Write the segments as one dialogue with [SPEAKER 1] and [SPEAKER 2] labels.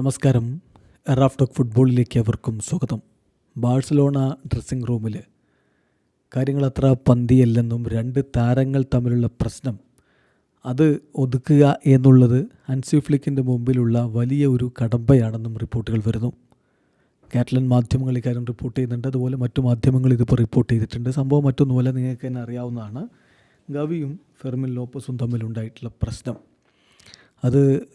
[SPEAKER 1] നമസ്കാരം. റാഫ് ഫുട്ബോളിലേക്ക് അവർക്കും സ്വാഗതം. ബാഴ്സലോണ ഡ്രസ്സിംഗ് റൂമിൽ കാര്യങ്ങൾ അത്ര പന്തിയല്ലെന്നും രണ്ട് താരങ്ങൾ തമ്മിലുള്ള പ്രശ്നം അത് ഒതുക്കുക എന്നുള്ളത് അൻസി ഫ്ലിക്കിന്റെ മുമ്പിലുള്ള വലിയ ഒരു കടമ്പയാണെന്നും റിപ്പോർട്ടുകൾ വരുന്നു. കാറ്റലൻ മാധ്യമങ്ങൾ ഇക്കാര്യം റിപ്പോർട്ട് ചെയ്യുന്നുണ്ട്. അതുപോലെ മറ്റു മാധ്യമങ്ങൾ ഇതിപ്പോൾ റിപ്പോർട്ട് ചെയ്തിട്ടുണ്ട്. സംഭവം മറ്റൊന്നുമല്ല നിങ്ങൾക്ക് തന്നെ അറിയാവുന്നതാണ്. ഗവിയും ഫെർമിൻ ലോപ്പസും തമ്മിലുണ്ടായിട്ടുള്ള പ്രശ്നം. അത്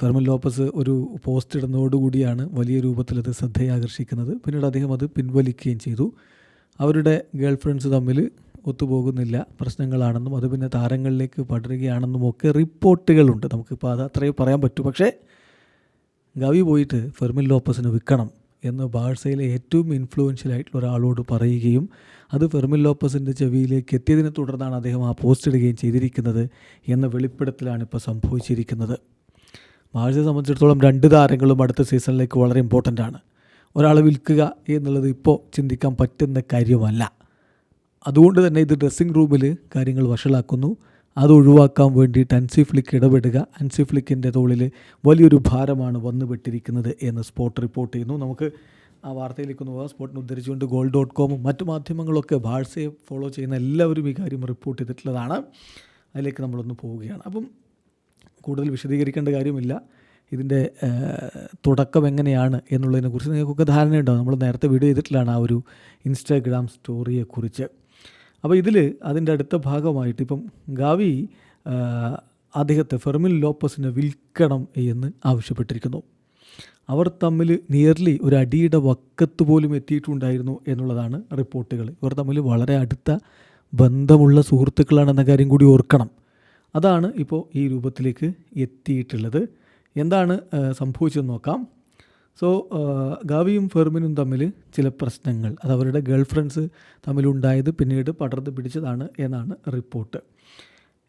[SPEAKER 1] ഫെർമൻ ലോപ്പസ് ഒരു പോസ്റ്റ് ഇടുന്നതോടുകൂടിയാണ് വലിയ രൂപത്തിലത് ശ്രദ്ധയാകർഷിക്കുന്നത്. പിന്നീട് അദ്ദേഹം അത് പിൻവലിക്കുകയും ചെയ്തു. അവരുടെ ഗേൾ ഫ്രണ്ട്സ് തമ്മിൽ ഒത്തുപോകുന്നില്ല പ്രശ്നങ്ങളാണെന്നും അത് പിന്നെ താരങ്ങളിലേക്ക് പടരുകയാണെന്നും ഒക്കെ റിപ്പോർട്ടുകളുണ്ട്. നമുക്കിപ്പോൾ അത് അത്രയും പറയാൻ പറ്റൂ. പക്ഷേ ഗവി പോയിട്ട് ഫെർമിൻ ലോപ്പസിന് വിൽക്കണം. എന്ന് ബാഴ്സയിലെ ഏറ്റവും ഇൻഫ്ലുവൻഷ്യൽ ആയിട്ടുള്ള ഒരാളോട് പറയുകയും അത് ഫെർമിൻ ലോപ്പസിന്റെ ചെവിയിലേക്ക് എത്തിയതിനെ തുടർന്നാണ് അദ്ദേഹം ആ പോസ്റ്റ് ഇടുകയും ചെയ്തിരിക്കുന്നത് എന്ന വെളിപ്പെടുത്തലാണ് ഇപ്പോൾ സംഭവിച്ചിരിക്കുന്നത്. ബാഴ്സയെ സംബന്ധിച്ചിടത്തോളം രണ്ട് താരങ്ങളും അടുത്ത സീസണിലേക്ക് വളരെ ഇമ്പോർട്ടന്റ് ആണ്. ഒരാളെ വിൽക്കുക എന്നുള്ളത് ഇപ്പോൾ ചിന്തിക്കാൻ പറ്റുന്ന കാര്യമല്ല. അതുകൊണ്ട് തന്നെ ഇത് ഡ്രസ്സിംഗ് റൂമിൽ കാര്യങ്ങൾ വഷളാക്കുന്നു. അത് ഒഴിവാക്കാൻ വേണ്ടിയിട്ട് അൻസിഫ്ലിക്ക് ഇടപെടുക. അൻസിഫ്ലിക്കിന്റെ തോളിൽ വലിയൊരു ഭാരമാണ് വന്നുപെട്ടിരിക്കുന്നത് എന്ന് സ്പോട്ട് റിപ്പോർട്ട് ചെയ്യുന്നു. നമുക്ക് ആ വാർത്തയിലേക്ക് ഒന്ന് പോകാം. സ്പോട്ടിനെ ഉദ്ധരിച്ചുകൊണ്ട് ഗോൾ ഡോട്ട് കോമും മറ്റു മാധ്യമങ്ങളൊക്കെ ഭാഷയെ ഫോളോ ചെയ്യുന്ന എല്ലാവരും ഈ കാര്യം റിപ്പോർട്ട് ചെയ്തിട്ടുള്ളതാണ്. അതിലേക്ക് നമ്മളൊന്ന് പോവുകയാണ്. അപ്പം കൂടുതൽ വിശദീകരിക്കേണ്ട കാര്യമില്ല. ഇതിന്റെ തുടക്കം എങ്ങനെയാണ് എന്നുള്ളതിനെക്കുറിച്ച് നിങ്ങൾക്കൊക്കെ ധാരണയുണ്ടാവും. നമ്മൾ നേരത്തെ വീഡിയോ ചെയ്തിട്ടുള്ളതാണ് ആ ഒരു ഇൻസ്റ്റാഗ്രാം സ്റ്റോറിയെക്കുറിച്ച്. അപ്പോൾ ഇതിൽ അതിന്റെ അടുത്ത ഭാഗമായിട്ട് ഇപ്പം ഗാവി അദ്ദേഹത്തെ ഫെർമിൻ ലോപ്പസിനെ വിൽക്കണം എന്ന് ആവശ്യപ്പെട്ടിരിക്കുന്നു. അവർ തമ്മിൽ നിയർലി ഒരു അടിയുടെ വക്കത്ത് പോലും എത്തിയിട്ടുണ്ടായിരുന്നു എന്നുള്ളതാണ് റിപ്പോർട്ടുകൾ ഇവർ തമ്മിൽ വളരെ അടുത്ത ബന്ധമുള്ള സുഹൃത്തുക്കളാണെന്ന കാര്യം കൂടി ഓർക്കണം. അതാണ് ഇപ്പോൾ ഈ രൂപത്തിലേക്ക് എത്തിയിട്ടുള്ളത്. എന്താണ് സംഭവിച്ചതെന്ന് നോക്കാം. സോ ആ, ഗാവിയും ഫെർമിനും തമ്മിൽ ചില പ്രശ്നങ്ങൾ. അത് അവരുടെ ഗേൾ ഫ്രണ്ട്സ് തമ്മിലുണ്ടായത് പിന്നീട് പടർന്ന് പിടിച്ചതാണ് എന്നാണ് റിപ്പോർട്ട്.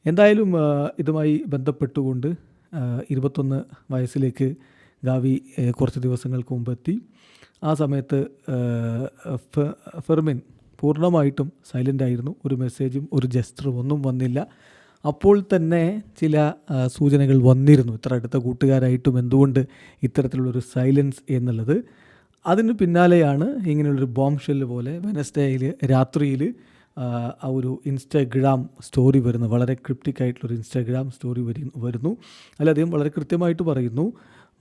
[SPEAKER 1] എന്തായാലും ഇതുമായി ബന്ധപ്പെട്ടുകൊണ്ട് ആ, ഇരുപത്തൊന്ന് വയസ്സിലേക്ക് ഗാവി കുറച്ച് ദിവസങ്ങൾക്ക് മുമ്പ് എത്തി ആ സമയത്ത് ഫെർമിൻ പൂർണമായിട്ടും സൈലന്റ് ആയിരുന്നു. ഒരു മെസ്സേജും ഒരു ജസ്റ്ററും ഒന്നും വന്നില്ല. അപ്പോൾ തന്നെ ചില സൂചനകൾ വന്നിരുന്നു. ഇത്ര അടുത്ത കൂട്ടുകാരായിട്ടും എന്തുകൊണ്ട് ഇത്തരത്തിലുള്ളൊരു സൈലൻസ് എന്നുള്ളത്. അതിന് പിന്നാലെയാണ് ഇങ്ങനെയുള്ളൊരു ബോംബ് ഷെല്ല് പോലെ വെനസ്ഡേയിൽ രാത്രിയിൽ ആ ഒരു ഇൻസ്റ്റാഗ്രാം സ്റ്റോറി വരുന്നു. വളരെ ക്രിപ്റ്റിക് ആയിട്ടുള്ളൊരു ഇൻസ്റ്റാഗ്രാം സ്റ്റോറി വരി വരുന്നു. അല്ല അദ്ദേഹം വളരെ കൃത്യമായിട്ട് പറയുന്നു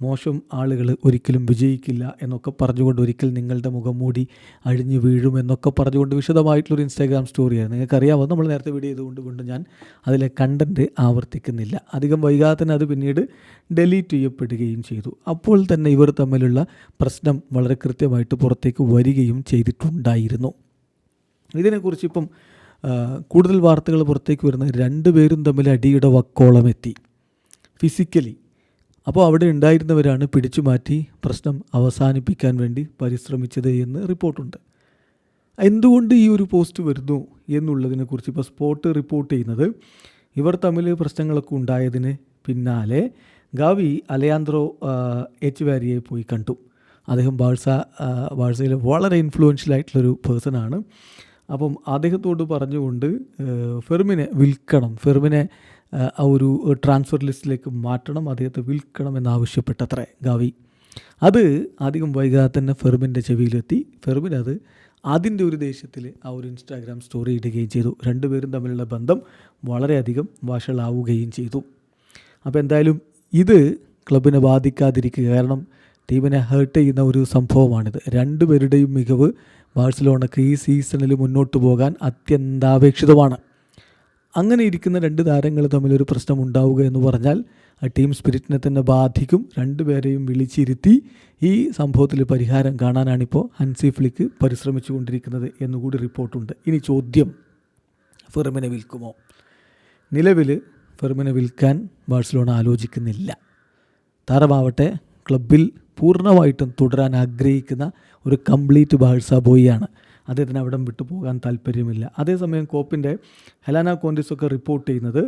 [SPEAKER 1] മോശം ആളുകൾ ഒരിക്കലും വിജയിക്കില്ല എന്നൊക്കെ പറഞ്ഞുകൊണ്ട് ഒരിക്കൽ നിങ്ങളുടെ മുഖം മൂടി അഴിഞ്ഞു വീഴും എന്നൊക്കെ പറഞ്ഞുകൊണ്ട് വിശദമായിട്ടുള്ളൊരു ഇൻസ്റ്റാഗ്രാം സ്റ്റോറിയാണ് നിങ്ങൾക്കറിയാമോ നമ്മൾ നേരത്തെ വീഡിയോ ചെയ്തുകൊണ്ട് കൊണ്ട് ഞാൻ അതിലെ കണ്ടന്റ് ആവർത്തിക്കുന്നില്ല. അധികം വൈകാതെ തന്നെ അത് പിന്നീട് ഡെലീറ്റ് ചെയ്യപ്പെടുകയും ചെയ്തു. അപ്പോൾ തന്നെ ഇവർ തമ്മിലുള്ള പ്രശ്നം വളരെ കൃത്യമായിട്ട് പുറത്തേക്ക് വരികയും ചെയ്തിട്ടുണ്ടായിരുന്നു. ഇതിനെക്കുറിച്ച് ഇപ്പം കൂടുതൽ വാർത്തകൾ പുറത്തേക്ക് വരുന്ന രണ്ടുപേരും തമ്മിൽ അടിയുടെ വക്കോളം എത്തി ഫിസിക്കലി അപ്പോൾ അവിടെ ഉണ്ടായിരുന്നവരാണ് പിടിച്ചു മാറ്റി പ്രശ്നം അവസാനിപ്പിക്കാൻ വേണ്ടി പരിശ്രമിച്ചത് എന്ന് റിപ്പോർട്ടുണ്ട്. എന്തുകൊണ്ട് ഈ ഒരു പോസ്റ്റ് വരുന്നു എന്നുള്ളതിനെക്കുറിച്ച് ഇപ്പോൾ സ്പോട്ട് റിപ്പോർട്ട് ചെയ്യുന്നത് ഇവർ തമ്മിൽ പ്രശ്നങ്ങളൊക്കെ ഉണ്ടായതിന് പിന്നാലെ ഗാവി അലയാന്ത്രോ എച്ച് വാരിയെ പോയി കണ്ടു. അദ്ദേഹം ബാഴ്സ ബാഴ്സയിൽ വളരെ ഇൻഫ്ലുവൻഷ്യൽ ആയിട്ടുള്ളൊരു പേഴ്സണാണ്. അപ്പം അദ്ദേഹത്തോട് പറഞ്ഞുകൊണ്ട് ഫെർമിനെ വിൽക്കണം ഫെർമിനെ ആ, ഒരു ട്രാൻസ്ഫർ ലിസ്റ്റിലേക്ക് മാറ്റണം അദ്ദേഹത്തെ വിൽക്കണം എന്നാവശ്യപ്പെട്ടത്രേ ഗാവി. അത് അധികം വൈകാതെ തന്നെ ഫെർമിന്റെ ചെവിയിലെത്തി. ഫെർമിൻ അത് അതിന്റെ ഒരു ദേശത്തിൽ ആ ഒരു ഇൻസ്റ്റാഗ്രാം സ്റ്റോറി ഇടുകയും ചെയ്തു. രണ്ടുപേരും തമ്മിലുള്ള ബന്ധം വളരെയധികം വഷളാവുകയും ചെയ്തു. അപ്പോൾ എന്തായാലും ഇത് ക്ലബിനെ ബാധിക്കാതിരിക്കുക കാരണം ടീമിനെ ഹേർട്ട് ചെയ്യുന്ന ഒരു സംഭവമാണിത്. രണ്ടുപേരുടെയും മികവ് ബാഴ്സലോണക്ക് ഈ സീസണിൽ മുന്നോട്ട് പോകാൻ അത്യന്താപേക്ഷിതമാണ്. അങ്ങനെ ഇരിക്കുന്ന രണ്ട് താരങ്ങൾ തമ്മിലൊരു പ്രശ്നം ഉണ്ടാവുക എന്ന് പറഞ്ഞാൽ ആ ടീം സ്പിരിറ്റിനെ തന്നെ ബാധിക്കും. രണ്ടുപേരെയും വിളിച്ചിരുത്തി ഈ സംഭവത്തിൽ പരിഹാരം കാണാനാണിപ്പോൾ ഹൻസി ഫ്ലിക്ക് പരിശ്രമിച്ചു കൊണ്ടിരിക്കുന്നത് എന്നുകൂടി റിപ്പോർട്ടുണ്ട്. ഇനി ചോദ്യം. ഫെർമിനെ വിൽക്കുമോ? നിലവിൽ ഫെർമിനെ വിൽക്കാൻ ബാഴ്സലോണ ആലോചിക്കുന്നില്ല. താരമാവട്ടെ ക്ലബിൽ പൂർണമായിട്ടും തുടരാൻ ആഗ്രഹിക്കുന്ന ഒരു കംപ്ലീറ്റ് ബാഴ്സ ബോയിയാണ് അദ്ദേഹത്തിന് അവിടം വിട്ടു പോകാൻ താല്പര്യമില്ല. അതേസമയം കോപ്പിന്റെ ഹെലാന കോൻഡിസ് ഒക്കെ റിപ്പോർട്ട് ചെയ്യുന്നത്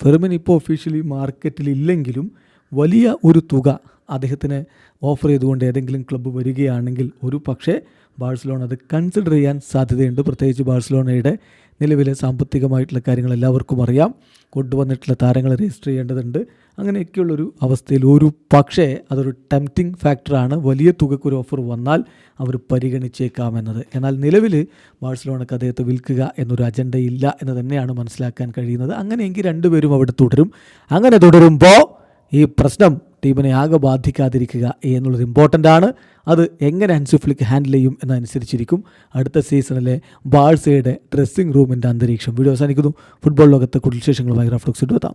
[SPEAKER 1] ഫെർമിൻ ഇപ്പോൾ ഒഫീഷ്യലി മാർക്കറ്റിൽ ഇല്ലെങ്കിലും വലിയ ഒരു തുക അദ്ദേഹത്തിന് ഓഫർ ചെയ്തുകൊണ്ട് ഏതെങ്കിലും ക്ലബ്ബ് വരികയാണെങ്കിൽ ഒരു പക്ഷേ ബാഴ്സലോണ അത് കൺസിഡർ ചെയ്യാൻ സാധ്യതയുണ്ട്. പ്രത്യേകിച്ച് ബാഴ്സലോണയുടെ നിലവിലെ സാമ്പത്തികമായിട്ടുള്ള കാര്യങ്ങൾ എല്ലാവർക്കും അറിയാം. കൊണ്ടുവന്നിട്ടുള്ള താരങ്ങളെ രജിസ്റ്റർ ചെയ്യേണ്ടതുണ്ട്. അങ്ങനെയൊക്കെയുള്ളൊരു അവസ്ഥയിൽ ഒരു പക്ഷേ അതൊരു ടെംപ്റ്റിംഗ് ഫാക്ടറാണ് വലിയ തുകക്കൊരു ഓഫർ വന്നാൽ അവർ പരിഗണിച്ചേക്കാമെന്നത് എന്നാൽ നിലവിൽ ബാഴ്സലോണക്ക് അദ്ദേഹത്തെ വിൽക്കുക എന്നൊരു അജണ്ട ഇല്ല എന്ന് തന്നെയാണ് മനസ്സിലാക്കാൻ കഴിയുന്നത്. അങ്ങനെയെങ്കിൽ രണ്ടുപേരും അവിടെ തുടരും. അങ്ങനെ തുടരുമ്പോൾ ഈ പ്രശ്നം ടീമിനെ ആകെ ബാധിക്കാതിരിക്കുക എന്നുള്ളത് ഇമ്പോർട്ടന്റ് ആണ്. അത് എങ്ങനെ അൻസുഫ്ലിക്ക് ഹാൻഡിൽ ചെയ്യും എന്നനുസരിച്ചിരിക്കും അടുത്ത സീസണിലെ ബാഴ്സയുടെ ഡ്രസ്സിംഗ് റൂമിന്റെ അന്തരീക്ഷം. വീഡിയോ അവസാനിക്കുന്നു. ഫുട്ബോൾ ലോകത്തെ കുടിൽ വിശേഷങ്ങളുമായി റഫ്ലക്സ് എത്താം.